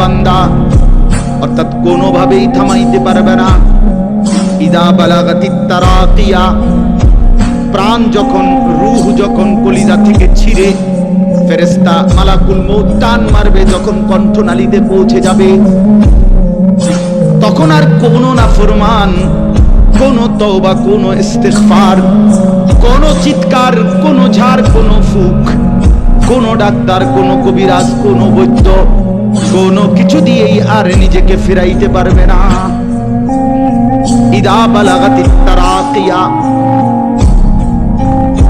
বান্দা। অর্থাৎ কোনোভাবেই থামাইতে পারবে না। ইদা বালাগাতি প্রাণ যখন, রুহ যখন কলিজা থেকে ছিঁড়ে ফেরেস্তা মালাকুল মৌত টান মারবে যখন কণ্ঠনালীতে পৌঁছে যাবে। তখন আর কোনো না ফরমান, কোনো তওবা, কোনো ইস্তেগফার, কোনো চিৎকার, কোনো ঝাড়, কোনো ফুক, কোনো ডাক্তার, কোনো কবিরাজ, কোনো বৈদ্য কোনো কিছু দিয়েই আর নিজেকে ফিরাইতে পারবে না। ইদা বালাগাতি তারাকিয়া।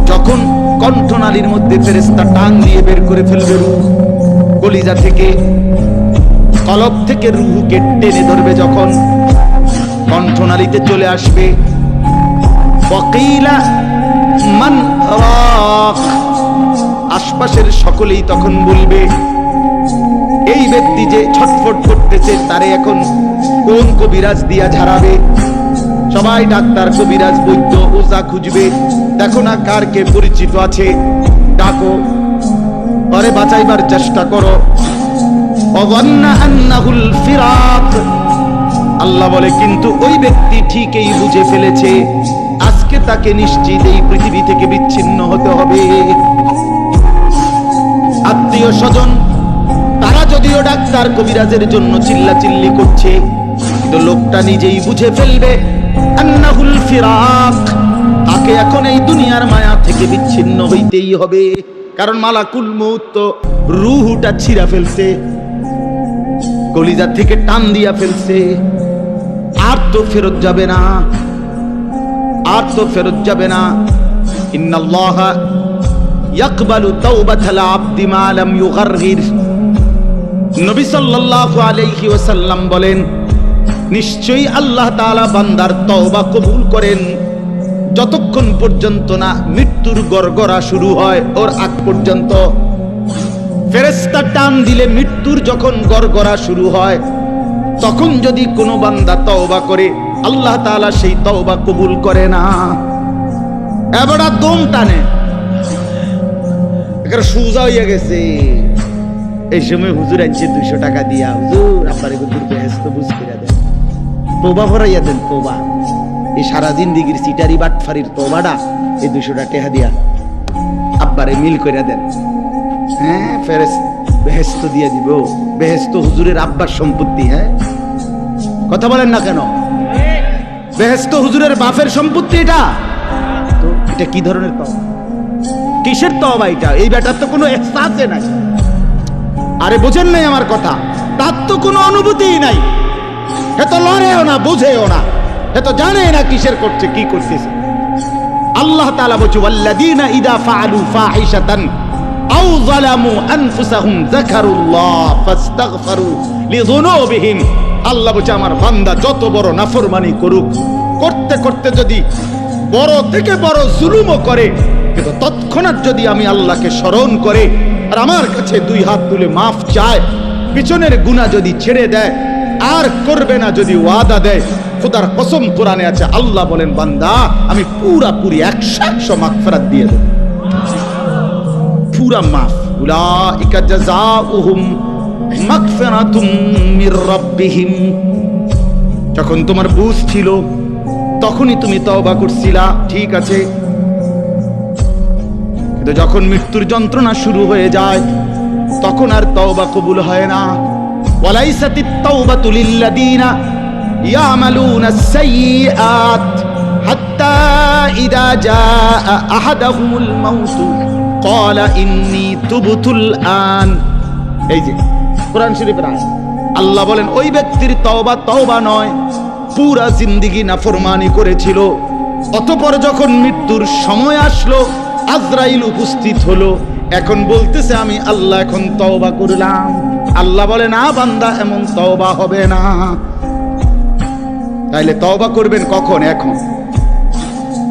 যখন কণ্ঠনালীর মধ্যে ফেরেস্তা টান দিয়ে বের করে ফেলবে রূহ, কলিজা থেকে, কলব থেকে রুহুকে টেনে ধরবে যখন কণ্ঠনালীতে চলে আসবে। ওয়াকিলা মান। আশপাশের সকলেই তখন বলবে এই ব্যক্তি যে ছটফট করতেছে, তারে এখন কোন কবিরাজ দিয়া ঝাড়াবে? সবাই ডাক্তার, কবিরাজ, বৈদ্য, ওজা খুঁজবে। দেখো না কার কে পরিচিত আছে। ডাকো। পরে বাঁচাইবার চেষ্টা করো। আল্লাহ বলে, কিন্তু ওই ব্যক্তি ঠিকই বুঝে ফেলেছে। আজকে তাকে নিশ্চিত এই পৃথিবী থেকে বিচ্ছিন্ন হতে হবে। আত্মীয় স্বজন যদিও ডাক্তার কবিরাজের জন্য চিল্লা চিল্লি করছে, কিন্তু লোকটা নিজেই বুঝে ফেলবে আন্নাহুল ফিরাক। তাকে এখন এই দুনিয়ার মায়া থেকে বিচ্ছিন্ন হইতেই হবে, কারণ মালাকুল মৌত তো রুহুটা ছিঁড়া ফেলছে, কলিজা থেকে টান দিয়া ফেলছে। আর তো ফেরত যাবে না, আর তো ফেরত যাবে না। ইন্নাল্লাহা ইয়াকবালু তাওবাতাল আবদি মা লাম ইউগারগির। নবী সাল্লাল্লাহু আলাইহি ওয়াসাল্লাম বলেন, নিশ্চয়ই আল্লাহ তাআলা বান্দার তওবা কবুল করেন। যতক্ষণ পর্যন্ত না মৃত্যুর গড়গড়া শুরু হয়, ওর আগ পর্যন্ত। ফেরেস্তা টান দিলে মৃত্যুর যখন গড়গড়া শুরু হয়, তখন যদি কোনো বান্দা তওবা করে, আল্লাহ তাআলা সেই তওবা কবুল করে না। এবারে দম টানে। সুজা হইয়া গেছে। এই সময় হুজুর আনছে দুইশো টাকা দিয়া। হুজুর, আপনার হুজুর বেহেস্ত বুঝ করে দেন। তোবা ভরাইয়া দেন, তোবা। এই সারা জিন্দিগির সিটারি বাটফারির তোবাটা এই দুইশোটা টেহা দিয়া আব্বারে মিল করে দেন। হ্যাঁ ফেরেস বেহেস্ত দিয়ে দিব। বেহেস্ত হুজুরের আব্বার সম্পত্তি হ্যাঁ? কথা বলেন না কেন? বেহেস্ত হুজুরের বাপের সম্পত্তি এটা? তো এটা কি ধরনের তবা কিসের তবা এটা? এই ব্যাটার তো কোনো এহসাসে নাই। আরে বোঝেন নাই আমার কথা? তার তো কোনো অনুভূতিই নাই। এ তো লড়েও না, বুঝেও না। এ তো জানে না কিসের করছে, কি করতেছে। আল্লাহ তাআলা বলছে, ওয়াল্লাযীনা ইদা ফাআলু ফাহিশাতান আও যালামু আনফুসাহুম যাকারুল্লাহ ফাস্তাগফারু লিযুনুবিহিম। আল্লাহ বলছে, আমার বান্দা যত বড় নাফরমানি করুক, করতে করতে যদি বড় থেকে বড় জুলুমও করে, কিন্তু তৎক্ষণাৎ যদি আমি আল্লাহকে স্মরণ করে আর আমার কাছে দুই হাত তুলে মাফ চায়। পিছনের গুনাহ যদি ছেড়ে দেয়, আর করবে না যদি ওয়াদা দেয়। খোদার কসম কোরআনে আছে, আল্লাহ বলেন, বান্দা, আমি পুরা পুরি একশো একশো মাগফিরাত দিয়ে দেব। পুরা মাফ। উলাইকা জাযাউহুম মাগফিরাতুম মির রাব্বিহিম। যখন তোমার বুঝ ছিল, তখনই তুমি তওবা করছিলা। ঠিক আছে কিন্তু যখন মৃত্যুর যন্ত্রণা শুরু হয়ে যায়, তখন আর তওবা কবুল হয় না। ওয়ালাইসাতিত তাওবাতু লিল্লাযীনা ইয়ামালুনা আস-সাইয়্যাত হাত্তা ইযা জাআ আহাদাহুমুল মাউত। ক্বালা ইন্নী তুবতুল আন। এই যে, কোরআন শরীফের আয়াত। আল্লাহ বলেন, ওই ব্যক্তির তওবা তওবা নয়, পুরা জিন্দিগি নাফরমানি করেছিল। অতপর যখন মৃত্যুর সময় আসলো আজরাইল উপস্থিত হলো। এখন বলতেছে, আমি আল্লাহ এখন তওবা করলাম। আল্লাহ বলে, না বান্দা, এমন তওবা হবে না। তাইলে তওবা করবেন কখন? এখন।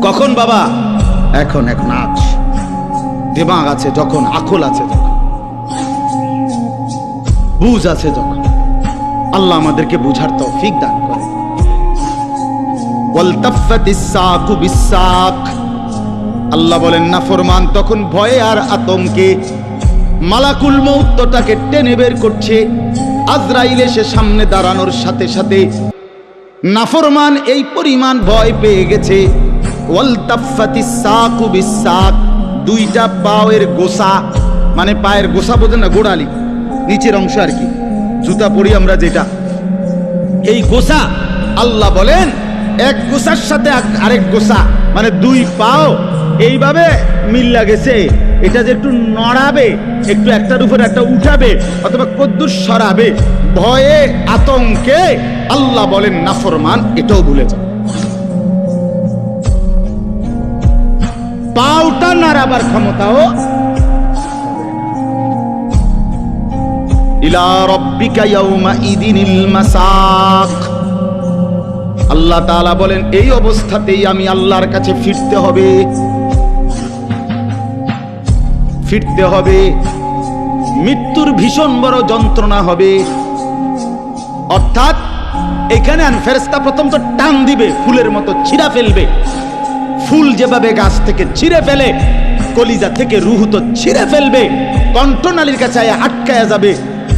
কখন বাবা? এখন এখন, আজ। দিমাগ আছে যখন, আকল আছে যখন বুঝ আছে যখন আল্লাহ আমাদেরকে বুঝার তৌফিক দান করে ওয়ালতাফাতিস সাকু বিসাক আল্লাহ বলেন, না ফরমান, তখন ভয়ে আর আতঙ্কে মালাকুল মৌতটাকে টেনে বের করছে। আজরাইল এসে সামনে দাঁড়ানোর সাথে সাথে নাফরমান এই পরিমাণ ভয় পেয়ে গেছে। দুইটা পায়ের গোসা মানে পায়ের গোসা বোঝেন না, গোড়ালি, নিচের অংশ আর কি, জুতা পরি আমরা যেটা। এই গোসা, আল্লাহ বলেন, এক গোসার সাথে আরেক গোসা মানে দুই পাও এইভাবে মিল্লা গেছে এটা যে একটু নড়াবে, একটু একটার উপর একটা উঠাবে, অথবা কদ্দুর সরাবে, ভয়ে, আতঙ্কে আল্লাহ বলেন, নাফরমান, এটাও ভুলে যাও। পাওটা নাড়াবার ক্ষমতাও ইলা রব্বিকা ইয়াউমা ইদিনিল মাসাক। আল্লাহ তাআলা বলেন, এই অবস্থাতেই আমি আল্লাহর কাছে ফিরতে হবে। ফিরতে হবে। মৃত্যুর ভীষণ বড় যন্ত্রণা হবে। অর্থাৎ এখানে ফেরেস্তা প্রথম তো টান দিবে, ফুলের মতো ছিঁড়া ফেলবে। ফুল যেভাবে গাছ থেকে ছিঁড়ে ফেলে, কলিজা থেকে রুহু তো ছিঁড়ে ফেলবে, কণ্ঠনালীর কাছে আটকায়া যাবে,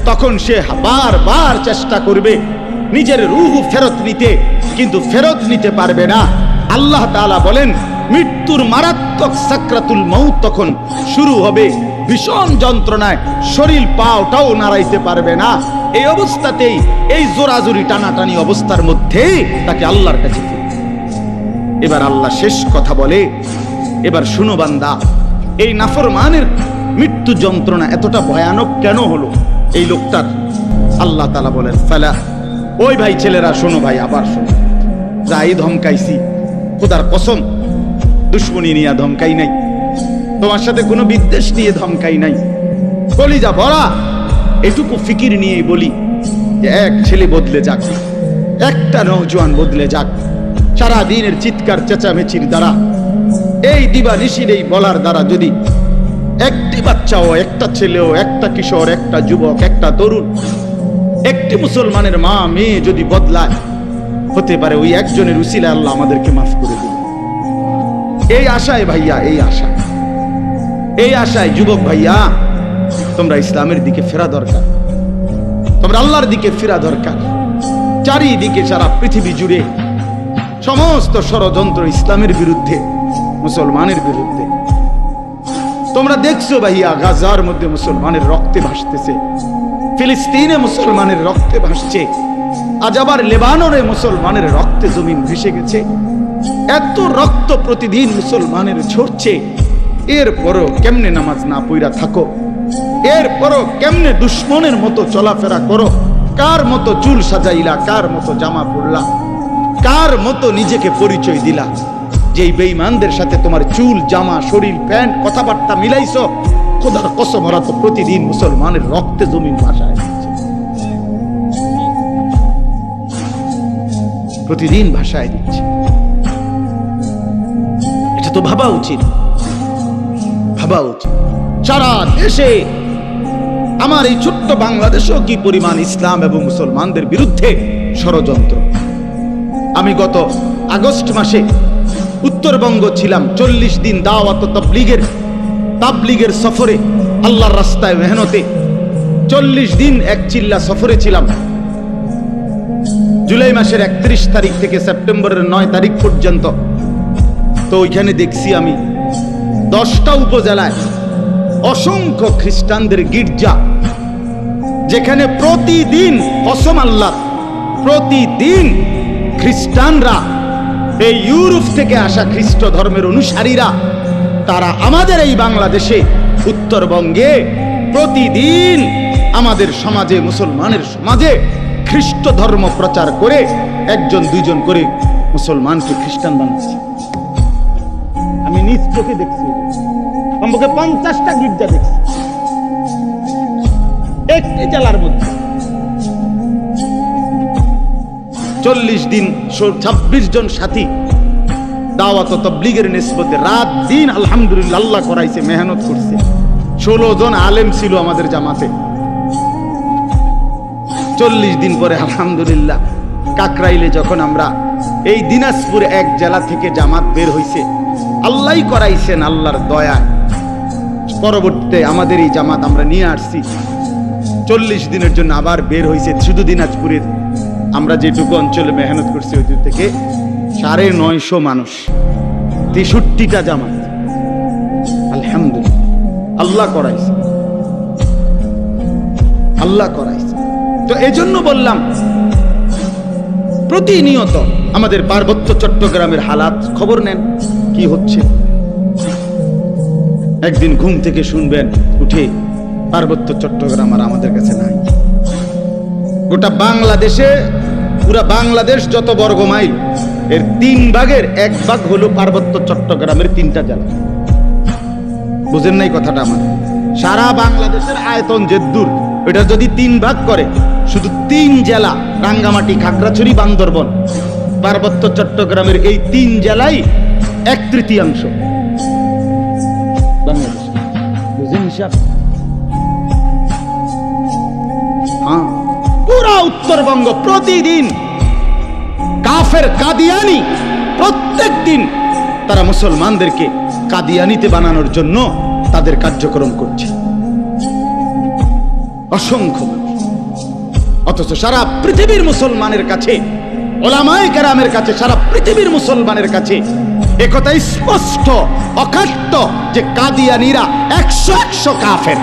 তখন সে বারবার চেষ্টা করবে নিজের রুহু ফেরত নিতে, কিন্তু ফেরত নিতে পারবে না। আল্লাহ তাআলা বলেন মৃত্যুর মারাত্মক সাকরাতুল মৌত তখন শুরু হবে। ভীষণ যন্ত্রণায় শরীর পাওটাও নাড়াইতে পারবে না। এই অবস্থাতেই এই জোরাজুরি টানাটানি অবস্থার মধ্যে তাকে আল্লাহর কাছে এবার আল্লাহ শেষ কথা বলে, এবার শুনো বান্দা, এই নাফরমানের মৃত্যু যন্ত্রণা এতটা ভয়ানক কেন হলো? এই লোকটার আল্লাহ তালা বলেন, ফেলা, ওই ভাই ছেলেরা, শোনো ভাই, আবার শোনো। যাই ধমকাইছি, খোদার কসম দুশ্মনী নিয়ে ধমকাই নাই। তোমার সাথে কোনো বিদ্বেষ নিয়ে ধমকাই নাই। বলি যা ভরা এটুকু ফিকির নিয়েই বলি যে এক ছেলে বদলে যাক, একটা নৌজোয়ান বদলে যাক সারা দিনের চিৎকার চেঁচামেচির দ্বারা। এই দিবা নিশির এই বলার দ্বারা যদি একটি বাচ্চাও, একটা ছেলেও, একটা কিশোর, একটা যুবক, একটা তরুণ, একটি মুসলমানের মা, মেয়ে যদি বদলায়, হতে পারে ওই একজনের উসিলা আল্লাহ আমাদেরকে মাফ করে দিবে এই আশায় ভাইয়া, এই আশায়। এই আশায়, যুবক ভাইয়া, তোমরা ইসলামের দিকে ফেরা দরকার। তোমরা আল্লাহর দিকে ফেরা দরকার। চারিদিকে সারা পৃথিবী জুড়ে সমস্ত ষড়যন্ত্র ইসলামের বিরুদ্ধে, মুসলমানের বিরুদ্ধে। তোমরা দেখছ ভাইয়া, গাজার মধ্যে মুসলমানের রক্তে ভাসতেছে। ফিলিস্তিনে মুসলমানের রক্তে ভাসছে। আজ আবার লেবাননে মুসলমানের রক্তে জমিন ভেসে গেছে। এত রক্ত প্রতিদিন মুসলমানের ঝরছে। এরপরও কেমনে নামাজ না পইরা থাকো? এরপরও কেমনে দুশ্মনের মতো চলাফেরা করো? কার মতো চুল সাজাইলা, কার মতো জামা পরলা? কার মতো নিজেকে পরিচয় দিলা? যেই বেঈমানদের সাথে তোমার চুল, জামা, শরীর, প্যান্ট কথাবার্তা মিলাইছো, খোদার কসম ওরা তো প্রতিদিন মুসলমানের রক্তে জমিন ভাষায় প্রতিদিন ভাষায় দিচ্ছে। তো ভাবা উচিত। ভাবা উচিত। সারা দেশে আমার এই ছোট্ট বাংলাদেশেও কি পরিমাণ ইসলাম এবং মুসলমানদের বিরুদ্ধে ষড়যন্ত্র? আমি গত আগস্ট মাসে উত্তরবঙ্গ ছিলাম, চল্লিশ দিন দাওয়াত তাবলিগের তাবলিগের সফরে, আল্লাহর রাস্তায় মেহনতে চল্লিশ দিন এক চিল্লা সফরে ছিলাম। জুলাই মাসের একত্রিশ তারিখ থেকে সেপ্টেম্বরের নয় তারিখ পর্যন্ত তো ওইখানে দেখছি আমি দশটা উপজেলায় অসংখ্য খ্রিস্টানদের গির্জা, যেখানে প্রতিদিন অসম আল্লাহ, প্রতিদিন খ্রিস্টানরা এই ইউরোপ থেকে আসা খ্রিস্ট ধর্মের অনুসারীরা, তারা আমাদের এই বাংলাদেশে, উত্তরবঙ্গে প্রতিদিন আমাদের সমাজে, মুসলমানের সমাজে খ্রিস্ট ধর্ম প্রচার করে একজন, দুইজন করে মুসলমানকে খ্রিস্টান বানাচ্ছে। নিজ চোখে দেখছি। কমপক্ষে পঞ্চাশটা গির্জা দেখছি। একটি জেলার মধ্যে। চল্লিশ দিন ছাব্বিশ জন সাথী দাওয়াত তবলিগের নিসবতে রাত দিন আলহামদুলিল্লাহ আল্লাহ করাইছে, মেহনত করছে। ষোলো জন আলেম ছিল আমাদের জামাতে। চল্লিশ দিন পরে আলহামদুলিল্লাহ কাকরাইলে যখন আমরা এই দিনাজপুর এক জেলা থেকে জামাত বের হইছে আল্লাহই করাইছেন আল্লাহর দয়ায়। পরবর্তীতে আমাদের এই জামাত আমরা নিয়ে আসছি। চল্লিশ দিনের জন্য আবার বের হয়েছে শুধু দিনাজপুরের। আমরা যেটুকু অঞ্চলে মেহনত করছি ওই থেকে সাড়ে নয়শো মানুষ। তেষট্টিটা জামাত। আলহামদুলিল্লাহ। আল্লাহ করাইছে। আল্লাহ করাইছে। তো এজন্য বললাম, প্রতিনিয়ত আমাদের পার্বত্য চট্টগ্রামের হালাত, খবর নেন। কি হচ্ছে? একদিন ঘুম থেকে শুনবেন, উঠে পার্বত্য চট্টগ্রাম আর আমাদের কাছে নাই। গোটা বাংলাদেশে, পুরা বাংলাদেশ যত বর্গ মাইল, এর তিন ভাগের এক ভাগ হলো পার্বত্য চট্টগ্রামের তিনটা জেলা। বুঝেন নাই কথাটা আমার? সারা বাংলাদেশের আয়তন যে দূর, এটা যদি তিন ভাগ করে, শুধু তিন জেলা, রাঙ্গামাটি, খাগড়াছড়ি, বান্দরবন, পার্বত্য চট্টগ্রামের এই তিন জেলাই এক তৃতীয়াংশ। হ্যাঁ। পুরা উত্তরবঙ্গ প্রতিদিন কাফের কাদিয়ানি প্রত্যেক দিন তারা মুসলমানদেরকে কাদিয়ানিতে বানানোর জন্য তাদের কার্যক্রম করছে। অসংখ্য অথচ সারা পৃথিবীর মুসলমানের কাছে, ওলামায় কেরামের কাছে, সারা পৃথিবীর মুসলমানের কাছে একথা স্পষ্ট, অকাট্য যে কাদিয়ানিরা একশো একশো কাফের।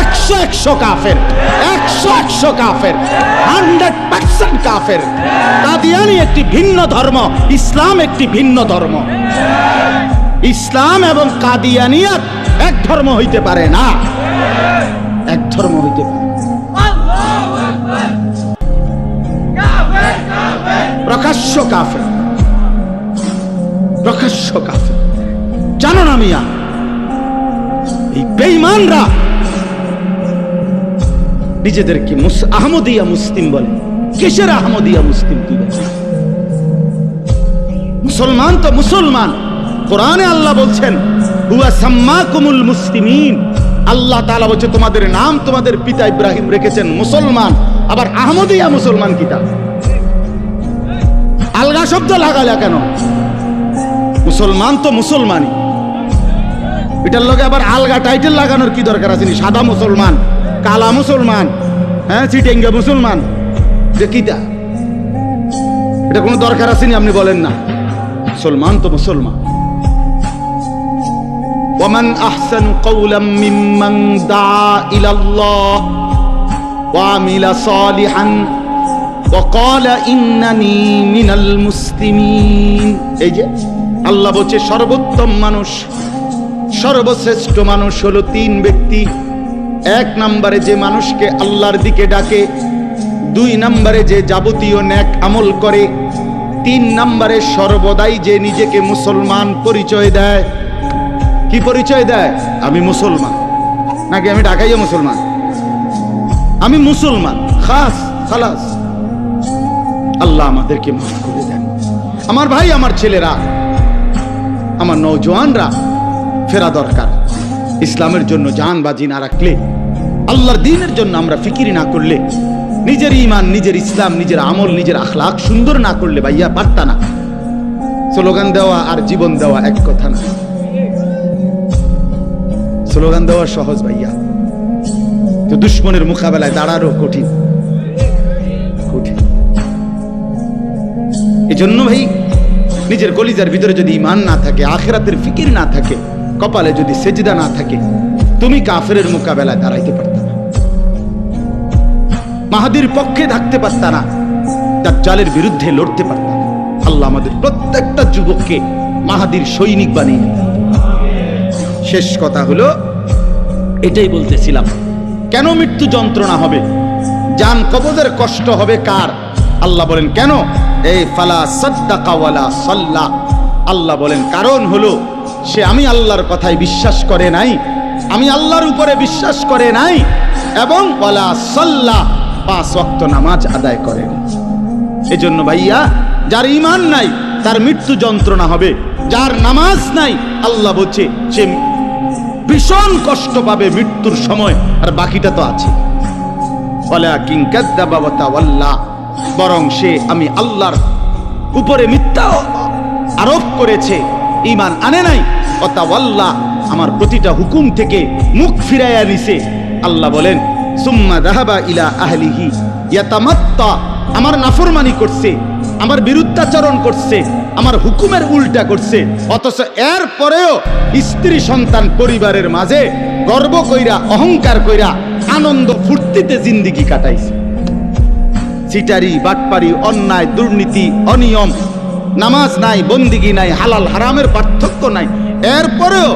একশো একশো কাফের, একশো একশো কাফের, হান্ড্রেড পার্সেন্ট কাফের। কাদিয়ানি একটি ভিন্ন ধর্ম, ইসলাম একটি ভিন্ন ধর্ম। ইসলাম এবং কাদিয়ানিয়াত এক ধর্ম হইতে পারে না। এক ধর্ম হইতে পারে। প্রকাশ্য কাফের। প্রকাশ্য কাফের জানো না মিয়া, এই বেঈমানরা নিজেদেরকে আহমদিয়া মুসলিম বলে। কিসের আহমদিয়া মুসলিম বলে? মুসলমান তো মুসলমান। কোরআনে আল্লাহ বলছেন, হুয়া মুসলিমিন। আল্লাহ তাআলা বলছে, তোমাদের নাম তোমাদের পিতা ইব্রাহিম রেখেছেন মুসলমান। আবার আহমদিয়া মুসলমান কিতা? আলগা শব্দ লাগালে কেন? মুসলমান তো মুসলমানই এটার লগে আবার আলগা টাইটেল লাগানোর কি দরকার আছে নি? সাদা মুসলমান কালা মুসলমান হ্যাঁ চিটেঙ্গা মুসলমান যে কিতা এটা কোনো দরকার আছে নি আপনি বলেন না মুসলমান তো মুসলমান ومن أحسن قولا ممن دعا إلى الله وعمل صالحا وقال إنني من المسلمين এই যে আল্লাহ বলছে, সর্বোত্তম মানুষ, সর্বশ্রেষ্ঠ মানুষ হলো তিন ব্যক্তি। এক নম্বরে যে মানুষকে আল্লাহর দিকে ডাকে, দুই নম্বরে যে যাবতীয় ন্যাক আমল করে, তিন নম্বরে সর্বদাই যে নিজেকে মুসলমান পরিচয় দেয়। কি পরিচয় দেয়? আমি মুসলমান। নাকি আমি ঢাকাইয়া মুসলমান? আমি মুসলমান। খাস, খালাস। আল্লাহ আমাদেরকে মাফ করে দেন। আমার ভাই, আমার ছেলেরা আমার নৌজওয়ানরা ফেরা দরকার। ইসলামের জন্য জান বাজি না রাখলে, আল্লাহর দিনের জন্য আমরা ফিকিরি না করলে, নিজের ইমান নিজের ইসলাম, নিজের আমল, নিজের আখলাক সুন্দর না করলে ভাইয়া পারতা না। স্লোগান দেওয়া আর জীবন দেওয়া এক কথা না। স্লোগান দেওয়া সহজ ভাইয়া। তো দুশ্মনের মোকাবেলায় দাঁড়ারও কঠিন। কঠিন। এই জন্য ভাই নিজের কলিজার ভিতরে যদি ইমান না থাকে, আখেরাতের ফিকির না থাকে, কপালে যদি সেজদা না থাকে, তুমি কাফেরের মোকাবেলায় দাঁড়াইতে পারত না। মাহাদির পক্ষে থাকতে পারত না। দাজ্জালের বিরুদ্ধে লড়তে পারত না। আল্লাহ আমাদের প্রত্যেকটা যুবককে মাহাদির সৈনিক বানিয়ে। শেষ কথা হলো, এটাই বলতেছিলাম, কেন মৃত্যু যন্ত্রণা হবে? জান কবজের কষ্ট হবে কার? আল্লাহ বলেন, কেন? এই ফালা সাদ্দাকা ওয়ালা সাল্লা। আল্লাহ বলেন, কারণ হলো, সে আমি আল্লাহর কথায় বিশ্বাস করে নাই, আমি আল্লাহর উপরে বিশ্বাস করে নাই, এবং ওয়ালা সাল্লা, পাঁচ ওয়াক্ত নামাজ আদায় করে নাই। এজন্য ভাইয়া, যার ইমান নাই, তার মৃত্যু যন্ত্রণা হবে। যার নামাজ নাই, আল্লাহ বলছে, সে ভীষণ কষ্ট পাবে মৃত্যুর সময়, আর বাকিটা তো আছে। ওয়ালাকিন কাযযাবা ওয়া তাওয়াল্লা। বরং সে আমি আল্লাহর উপরে মিথ্যা আরোপ করেছে। ঈমান আনে নাই। ওয়া তাওয়াল্লা আমার প্রতিটা হুকুম থেকে মুখ ফিরাইয়া নিছে। আল্লাহ বলেন, সুম্মা দাহাবা ইলা আহলিহি, ইয়াতামাত্তা। আমার নাফরমানি করছে, আমার বিরুদ্ধাচরণ করছে, আমার হুকুমের উল্টা করছে। অথচ এর পরেও স্ত্রী সন্তান পরিবারের মাঝে গর্ব কইরা, অহংকার কইরা, আনন্দ ফুর্তিতে জিন্দিগি কাটাইছে। চিটারি বাটপারি, অন্যায়, দুর্নীতি, অনিয়ম, নামাজ নাই, বন্দিগি নাই, হালাল, হারামের পার্থক্য নাই। এরপরেও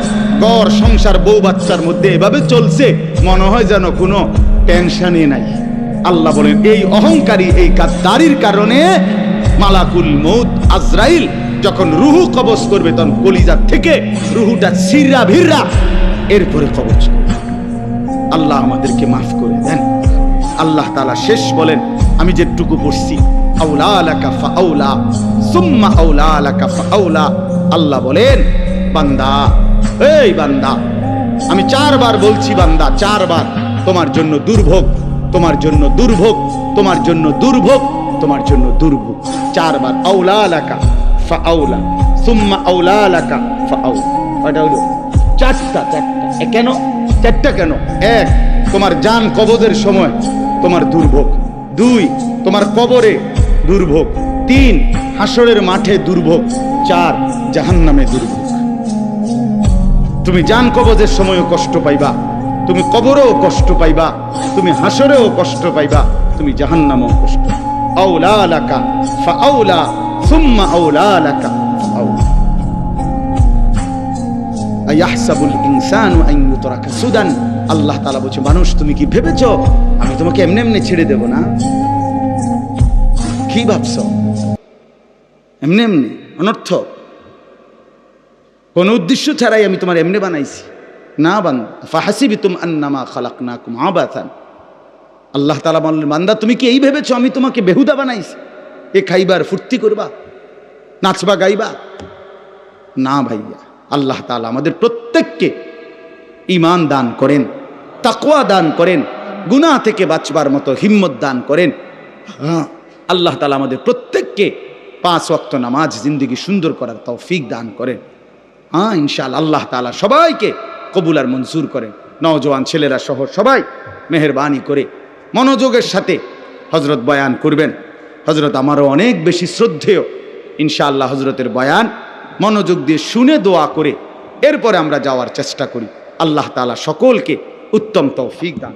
গড় সংসার বউ বাচ্চার মধ্যে এভাবে চলছে, মনে হয় যেন কোনো টেনশনই নাই। আল্লাহ বলেন, এই অহংকারী, এই গাদ্দারির কারণে মালাকুল মৌত আজরাইল যখন রুহু কবজ করবে, তখন কলিজার থেকে রুহুটা সিররা ভিররা এরপরে কবজ করবে। আল্লাহ আমাদেরকে মাফ করে দেন। আল্লাহ তালা শেষ বলেন আমি যেটুকু পড়ছি। আউলা আলাকা ফাউলা, সুম্মা আউলা আলাকা আল্লাহ বলেন, বান্দা, এই বান্দা, আমি চারবার বলছি বান্দা, চারবার, তোমার জন্য দুর্ভোগ, তোমার জন্য দুর্ভোগ, তোমার জন্য দুর্ভোগ, তোমার জন্য দুর্ভোগ। চারবার আউলা আলাকা ফা আউলা সুম্মা আউলা আলাকা ফাউলা। কয়টা হলো? চারটা চারটা। কেন? চারটা কেন? এক, তোমার জান কবজের সময় তোমার দুর্ভোগ। দুই, তোমার কবরে দুর্ভোগ। তিন, হাসরের মাঠে দুর্ভোগ। চার, জাহান্নামে দুর্ভোগ। তুমি জান কবজের সময়ও কষ্ট পাইবা। তুমি কবরেও কষ্ট পাইবা। তুমি হাসরেও কষ্ট পাইবা। তুমি জাহান্নামেও কষ্ট। আউলা লাকা ফাআউলা সুম্মা আউলা লাকা ফাআউলা আয়াহসাবুল ইনসানু আন ইউতরাকা সুদান। আল্লাহ তালা বলছে, মানুষ, তুমি কি ভেবেছ? আমি তোমাকে এমনি এমনি ছেড়ে দেব না? কি ভাবছ? এমনি এমনি অনর্থ কোন উদ্দেশ্য ছাড়াই আমি তোমার এমনি বানাইছি। না বান ফাহাসিবিতুম আন্নামা খালাকনাকুম আবাতান। আল্লাহ তালা বললেন, বান্দা, তুমি কি এই ভেবেছ? আমি তোমাকে বেহুদা বানাইছি। এ খাইবার, ফুর্তি করবা? নাচবা, গাইবা? না ভাইয়া, আল্লাহ তালা আমাদের প্রত্যেককে ইমান দান করেন। তাকওয়া দান করেন, গুনাহ থেকে বাঁচবার মতো হিম্মত দান করেন। হ্যাঁ আল্লাহ তালা আমাদের প্রত্যেককে পাঁচ ওয়াক্ত নামাজ, জিন্দগি সুন্দর করার তৌফিক দান করেন। হ্যাঁ ইনশাল আল্লাহ তাআলা সবাইকে কবুল আর মঞ্জুর করেন। নওজোয়ান ছেলেরা সহ সবাই মেহরবানি করে মনোযোগের সাথে হজরত বয়ান করবেন। হজরত আমারও অনেক বেশি শ্রদ্ধেয়। ইনশাআল্লাহ হজরতের বয়ান মনোযোগ দিয়ে শুনে দোয়া করে এরপরে আমরা যাওয়ার চেষ্টা করি। আল্লাহ তাআলা সকলকে উত্তম তৌফিক দান